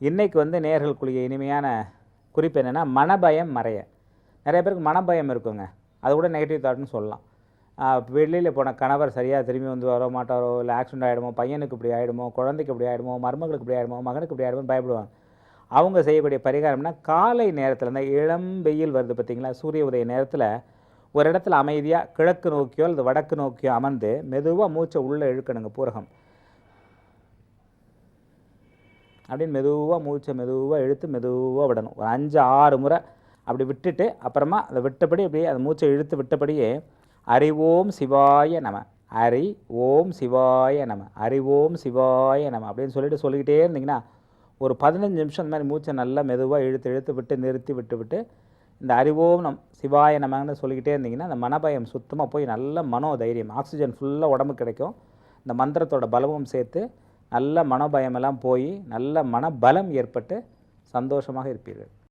இன்றைக்கு வந்து நேர்களுக்குரிய இனிமையான குறிப்பு என்னென்னா மனபயம் மறைய. நிறைய பேருக்கு மனபயம் இருக்குங்க. அது கூட நெகட்டிவ் தாட்னு சொல்லலாம். வெளியில் போன கணவர் சரியாக திரும்பி வந்து வர மாட்டாரோ இல்லை ஆக்சிடென்ட் ஆகிடுமோ பையனுக்கு இப்படி ஆகிடுமோ குழந்தைக்கு இப்படி ஆகிடுமோ மருமகளுக்கு இப்படி ஆகிடுமோ மகனுக்கு இப்படி ஆகிடுமோ பயப்படுவாங்க. அவங்க செய்யக்கூடிய பரிகாரம்னா காலை நேரத்தில் இந்த இளம் வெயில் வருது பார்த்தீங்களா சூரிய உதய நேரத்தில் ஒரு இடத்துல அமைதியாக கிழக்கு நோக்கியோ அல்லது வடக்கு நோக்கியோ அமர்ந்து மெதுவாக மூச்சை உள்ளே இழுக்கணுங்க பூரகம். அப்படின்னு மெதுவாக மூச்சை மெதுவாக இழுத்து மெதுவாக விடணும். ஒரு அஞ்சு ஆறு முறை அப்படி விட்டுட்டு அப்புறமா அதை விட்டபடி அப்படியே அந்த மூச்சை இழுத்து விட்டபடியே அறிவோம் சிவாய நம ஹரி ஓம் சிவாய நம அறிவோம் சிவாய நம அப்படின்னு சொல்லிட்டு சொல்லிக்கிட்டே இருந்தீங்கன்னா ஒரு பதினஞ்சு நிமிஷம் இந்த மாதிரி மூச்சை நல்லா மெதுவாக இழுத்து இழுத்து விட்டு நிறுத்தி விட்டு விட்டு இந்த அறிவோம் நம் சிவாய நமன்னு சொல்லிக்கிட்டே இருந்தீங்கன்னா அந்த மனபயம் சுத்தமாக போய் நல்ல மனோ தைரியம் ஆக்சிஜன் ஃபுல்லாக உடம்பு கிடைக்கும். இந்த மந்திரத்தோட பலமும் சேர்த்து நல்ல மனோபயமெல்லாம் போய் நல்ல மனபலம் ஏற்பட்டு சந்தோஷமாக இருப்பீர்கள்.